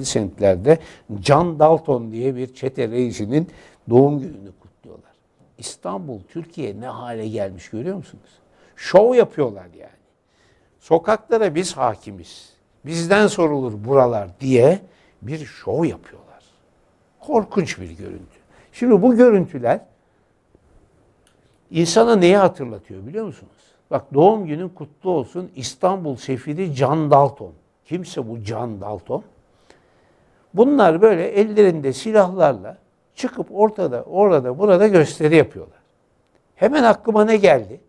semtlerde John Dalton diye bir çete reisinin doğum gününü kutluyorlar. İstanbul, Türkiye ne hale gelmiş görüyor musunuz? Şov yapıyorlar yani. Sokaklara biz hakimiz. Bizden sorulur buralar diye bir şov yapıyorlar. Korkunç bir görüntü. Şimdi bu görüntüler insana neyi hatırlatıyor biliyor musunuz? Bak doğum günün kutlu olsun İstanbul sefiri Can Dalton. Kimse bu Can Dalton? Bunlar böyle ellerinde silahlarla çıkıp ortada, orada, burada gösteri yapıyorlar. Hemen aklıma ne geldi?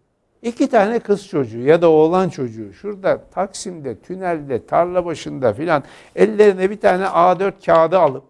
İki tane kız çocuğu ya da oğlan çocuğu şurada Taksim'de, tünelde, tarla başında filan ellerine bir tane A4 kağıdı alıp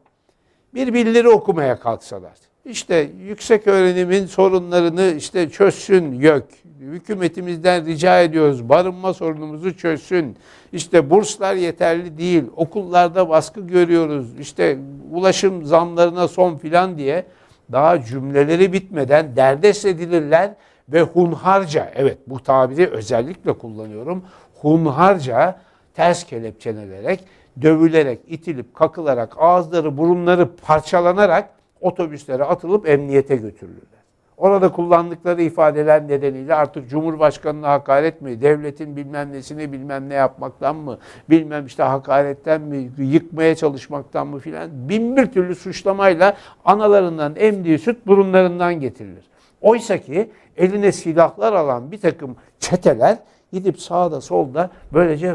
bir bildiri okumaya kalksalar. İşte yüksek öğrenimin sorunlarını işte çözsün YÖK. Hükümetimizden rica ediyoruz barınma sorunumuzu çözsün. İşte burslar yeterli değil. Okullarda baskı görüyoruz. İşte ulaşım zamlarına son filan diye daha cümleleri bitmeden derdest edilirler ve hunharca evet bu tabiri özellikle kullanıyorum. Hunharca ters kelepçelenerek, dövülerek, itilip, kakılarak, ağızları, burunları parçalanarak otobüslere atılıp emniyete götürülürler. Orada kullandıkları ifadeler nedeniyle artık Cumhurbaşkanı'na hakaret mi, devletin bilmem nesini bilmem ne yapmaktan mı, bilmem işte hakaretten mi, yıkmaya çalışmaktan mı filan bin bir türlü suçlamayla analarından emdiği süt burunlarından getirilir. Oysa ki eline silahlar alan bir takım çeteler gidip sağda solda böylece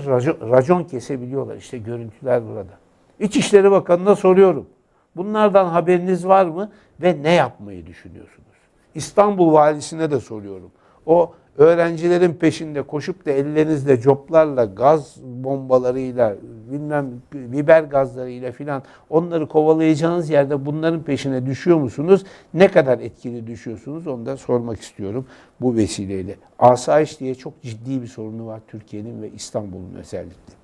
racon, kesebiliyorlar. İşte görüntüler burada. İçişleri Bakanı'na soruyorum. Bunlardan haberiniz var mı ve ne yapmayı düşünüyorsunuz? İstanbul valisine de soruyorum. O öğrencilerin peşinde koşup da ellerinizle coplarla, gaz bombalarıyla, bilmem biber gazlarıyla filan onları kovalayacağınız yerde bunların peşine düşüyor musunuz? Ne kadar etkili düşüyorsunuz? Onu da sormak istiyorum bu vesileyle. Asayiş diye çok ciddi bir sorunu var Türkiye'nin ve İstanbul'un özellikle.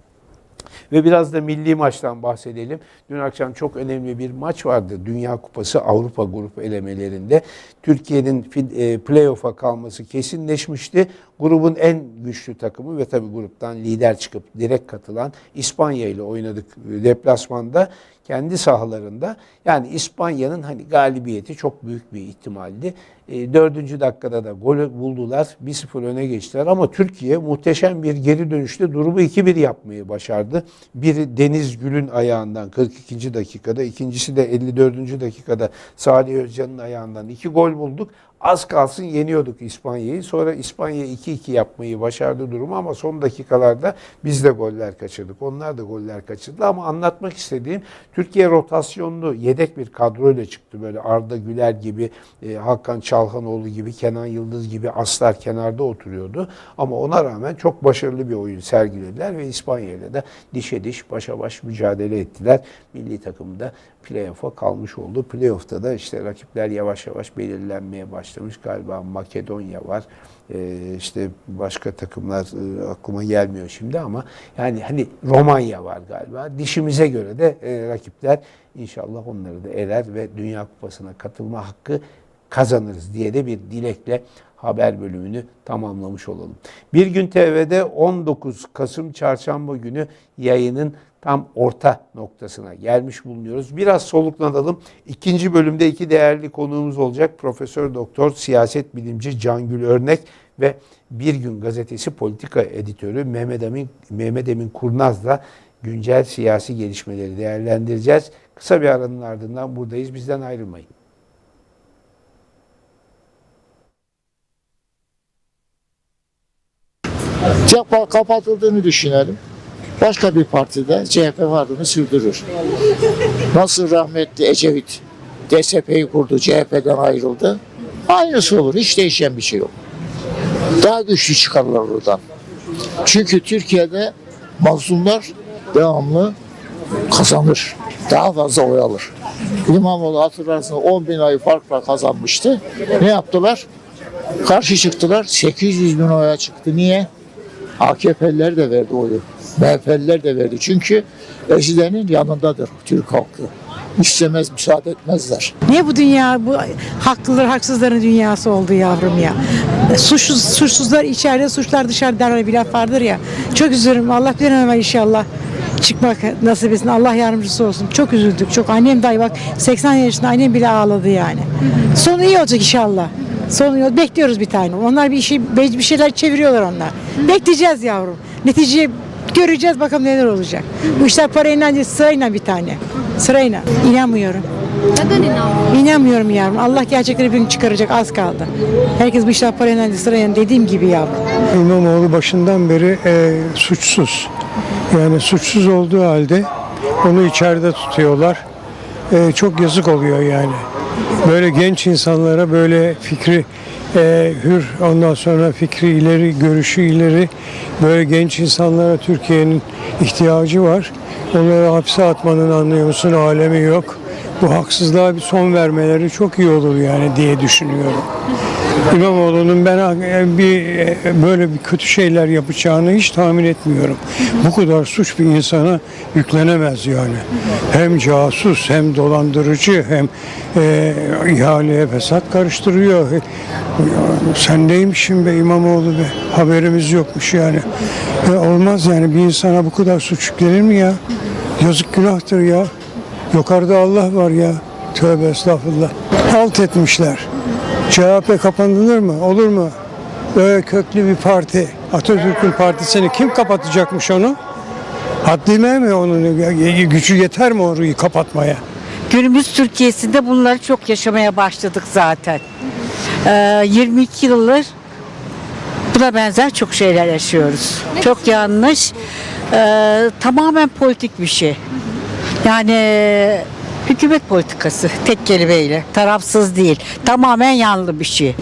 Ve biraz da milli maçtan bahsedelim. Dün akşam çok önemli bir maç vardı. Dünya Kupası Avrupa grup elemelerinde. Türkiye'nin e, playoff'a kalması kesinleşmişti. Grubun en güçlü takımı ve tabii gruptan lider çıkıp direkt katılan İspanya ile oynadık deplasmanda kendi sahalarında. Yani İspanya'nın hani galibiyeti çok büyük bir ihtimaldi. E, dördüncü dakikada da gol buldular. 1-0 öne geçtiler ama Türkiye muhteşem bir geri dönüşte durumu 2-1 yapmayı başardı. Biri Deniz Gül'ün ayağından 42. dakikada, ikincisi de 54. dakikada Salih Özcan'ın ayağından iki gol bulduk. Az kalsın yeniyorduk İspanya'yı. Sonra İspanya 2-2 yapmayı başardı durumu ama son dakikalarda biz de goller kaçırdık. Onlar da goller kaçırdı ama anlatmak istediğim Türkiye rotasyonlu yedek bir kadroyla çıktı. Böyle Arda Güler gibi, e, Hakan Çalhanoğlu gibi, Kenan Yıldız gibi aslar kenarda oturuyordu. Ama ona rağmen çok başarılı bir oyun sergilediler ve İspanya ile de dişe diş, başa baş mücadele ettiler. Milli takımda playoff'a kalmış oldu. Playoff'ta da işte rakipler yavaş yavaş belirlenmeye başlamış. Galiba Makedonya var. Ee, işte başka takımlar e, aklıma gelmiyor şimdi ama yani hani Romanya var galiba. Dişimize göre de e, rakipler inşallah onları da eler ve Dünya Kupası'na katılma hakkı kazanırız diye de bir dilekle haber bölümünü tamamlamış olalım. Bir gün TV'de 19 Kasım Çarşamba günü yayının tam orta noktasına gelmiş bulunuyoruz. Biraz soluklanalım. İkinci bölümde iki değerli konuğumuz olacak. Profesör Doktor Siyaset Bilimci Cangül Örnek ve Bir Gün Gazetesi politika editörü Mehmet Emin, Mehmet Emin Kurnaz'la güncel siyasi gelişmeleri değerlendireceğiz. Kısa bir aranın ardından buradayız. Bizden ayrılmayın. CHP kapatıldığını düşünelim. Başka bir partide CHP varlığını sürdürür. Nasıl rahmetli Ecevit DSP'yi kurdu, CHP'den ayrıldı. Aynısı olur. Hiç değişen bir şey yok. Daha güçlü çıkarlar buradan. Çünkü Türkiye'de mazlumlar devamlı kazanır. Daha fazla oy alır. İmamoğlu hatırlarsınız 10 bin ay farkla kazanmıştı. Ne yaptılar? Karşı çıktılar. 800 bin oya çıktı. Niye? AKP'liler de verdi oyu. MHP'liler de verdi. Çünkü Ecide'nin yanındadır Türk halkı. İstemez, müsaade etmezler. Niye bu dünya bu haklılar haksızların dünyası oldu yavrum ya? Suçsuz, suçsuzlar içeride, suçlar dışarıda derler bir laf vardır ya. Çok üzülürüm. Allah bir an inşallah çıkmak nasip etsin. Allah yardımcısı olsun. Çok üzüldük. Çok annem dahi bak 80 yaşında annem bile ağladı yani. Sonu iyi olacak inşallah. Sonu iyi. Bekliyoruz bir tane. Onlar bir işi bir şeyler çeviriyorlar onlar. Bekleyeceğiz yavrum. Neticeyi göreceğiz bakalım neler olacak. Bu işler parayla değil sırayla bir tane. Sırayla. İnanmıyorum. Neden inanmıyorsun? İnanmıyorum yavrum. Allah gerçekleri bir gün çıkaracak az kaldı. Herkes bu işler parayla değil sırayla dediğim gibi yavrum. İmamoğlu başından beri e, suçsuz. Yani suçsuz olduğu halde onu içeride tutuyorlar. E, çok yazık oluyor yani. Böyle genç insanlara böyle fikri e, hür ondan sonra fikri ileri, görüşü ileri böyle genç insanlara Türkiye'nin ihtiyacı var. Onları hapse atmanın anlıyor alemi yok. Bu haksızlığa bir son vermeleri çok iyi olur yani diye düşünüyorum. İmamoğlu'nun ben e, bir e, böyle bir kötü şeyler yapacağını hiç tahmin etmiyorum. Bu kadar suç bir insana yüklenemez yani. Hem casus hem dolandırıcı hem e, ihaleye fesat karıştırıyor. E, sen neymişsin be İmamoğlu be haberimiz yokmuş yani. E, olmaz yani bir insana bu kadar suç yüklenir mi ya? Yazık günahtır ya. Yukarıda Allah var ya. Tövbe estağfurullah. Halt etmişler. CHP kapanılır mı? Olur mu? Böyle köklü bir parti. Atatürk'ün partisini kim kapatacakmış onu? Haddime mi onun gücü yeter mi orayı kapatmaya? Günümüz Türkiye'sinde bunları çok yaşamaya başladık zaten. Ee, 22 yıldır buna benzer çok şeyler yaşıyoruz. Çok yanlış. Ee, tamamen politik bir şey. Yani hükümet politikası tek kelimeyle. Tarafsız değil. Tamamen yanlı bir şey.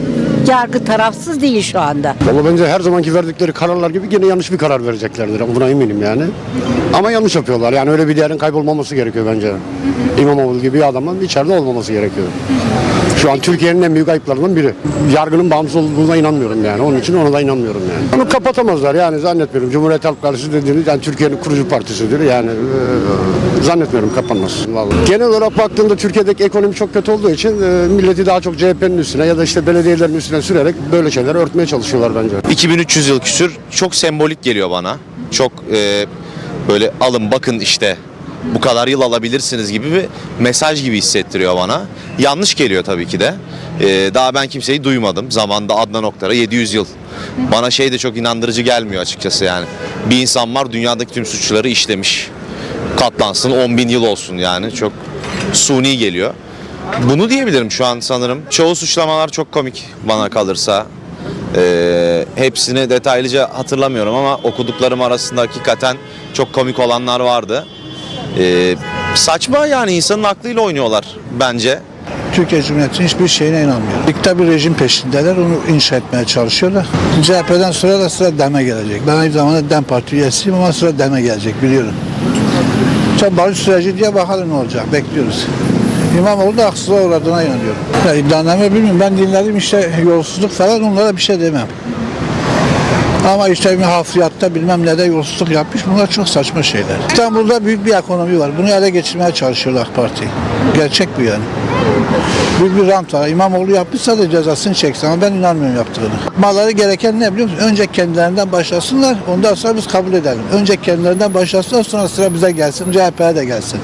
Yargı tarafsız değil şu anda. Valla bence her zamanki verdikleri kararlar gibi yine yanlış bir karar vereceklerdir. Buna eminim yani. Ama yanlış yapıyorlar. Yani öyle bir değerin kaybolmaması gerekiyor bence. İmamoğlu gibi bir adamın içeride olmaması gerekiyor. Şu an Türkiye'nin en büyük ayıplarından biri. Yargının bağımsız olduğuna inanmıyorum yani. Onun için ona da inanmıyorum yani. Bunu kapatamazlar yani zannetmiyorum. Cumhuriyet Halk Partisi dediğiniz yani Türkiye'nin kurucu partisidir. Yani e, zannetmiyorum kapanmaz. Vallahi. Genel olarak baktığımda Türkiye'deki ekonomi çok kötü olduğu için e, milleti daha çok CHP'nin üstüne ya da işte belediyelerin üstüne sürerek böyle şeyleri örtmeye çalışıyorlar bence. 2300 yıl küsür çok sembolik geliyor bana. Çok e, böyle alın bakın işte bu kadar yıl alabilirsiniz gibi bir mesaj gibi hissettiriyor bana. Yanlış geliyor tabii ki de. E, daha ben kimseyi duymadım. Zamanda Adnan Oktar'a 700 yıl. Bana şey de çok inandırıcı gelmiyor açıkçası yani. Bir insan var dünyadaki tüm suçları işlemiş. Katlansın 10 bin yıl olsun yani. Çok suni geliyor. Bunu diyebilirim şu an sanırım. Çoğu suçlamalar çok komik bana kalırsa. Ee, hepsini detaylıca hatırlamıyorum ama okuduklarım arasında hakikaten çok komik olanlar vardı. Ee, saçma yani insanın aklıyla oynuyorlar bence. Türkiye Cumhuriyeti'nin hiçbir şeyine inanmıyor. Dikta bir rejim peşindeler, onu inşa etmeye çalışıyorlar. CHP'den sonra da sıra DEM'e gelecek. Ben aynı zamanda DEM Parti üyesiyim ama sıra DEM'e gelecek biliyorum. Çok barış süreci diye bakalım ne olacak, bekliyoruz. İmamoğlu da haksızlığa uğradığına inanıyorum. Ya iddianame bilmiyorum, ben dinledim işte yolsuzluk falan onlara bir şey demem. Ama işte bir hafriyatta bilmem ne de yolsuzluk yapmış. Bunlar çok saçma şeyler. İstanbul'da büyük bir ekonomi var. Bunu ele geçirmeye çalışıyor AK Parti. Gerçek bu yani. Büyük bir rant var. İmamoğlu yapmışsa da cezasını çeksin ama ben inanmıyorum yaptığını. Malları gereken ne biliyor musun? Önce kendilerinden başlasınlar. Ondan sonra biz kabul edelim. Önce kendilerinden başlasınlar sonra sıra bize gelsin. CHP'ye de gelsin.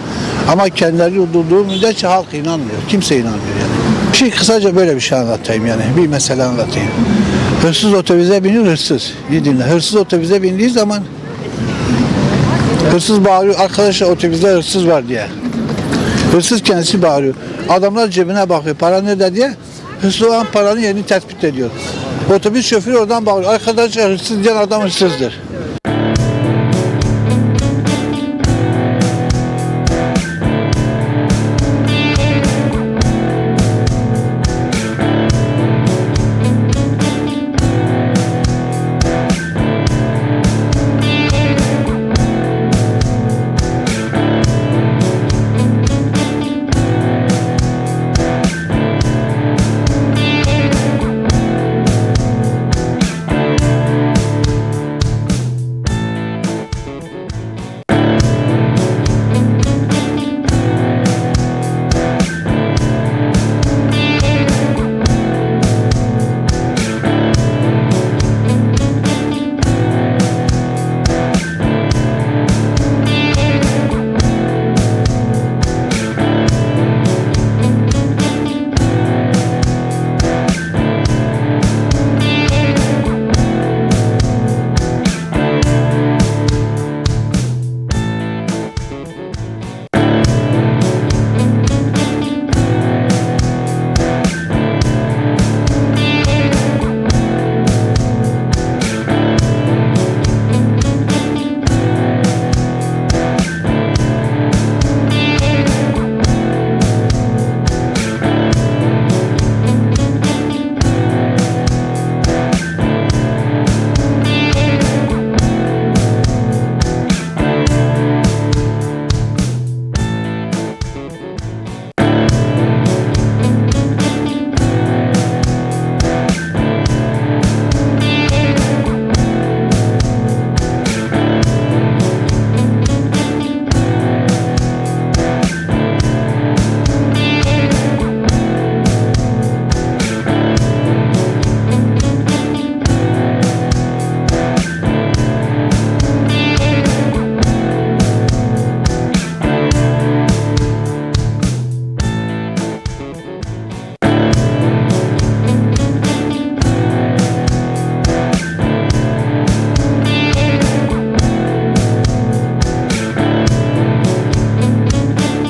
Ama kendileri durduğu müddetçe halk inanmıyor. Kimse inanmıyor yani. Bir şey kısaca böyle bir şey anlatayım yani. Bir mesele anlatayım. Hırsız otobüse biniyor hırsız. İyi dinle. Hırsız otobüse bindiği zaman hırsız bağırıyor. Arkadaşlar otobüste hırsız var diye. Hırsız kendisi bağırıyor. Adamlar cebine bakıyor. Para nerede diye. Hırsız olan paranın yerini tespit ediyor. Otobüs şoförü oradan bağırıyor. Arkadaşlar hırsız diyen adam hırsızdır.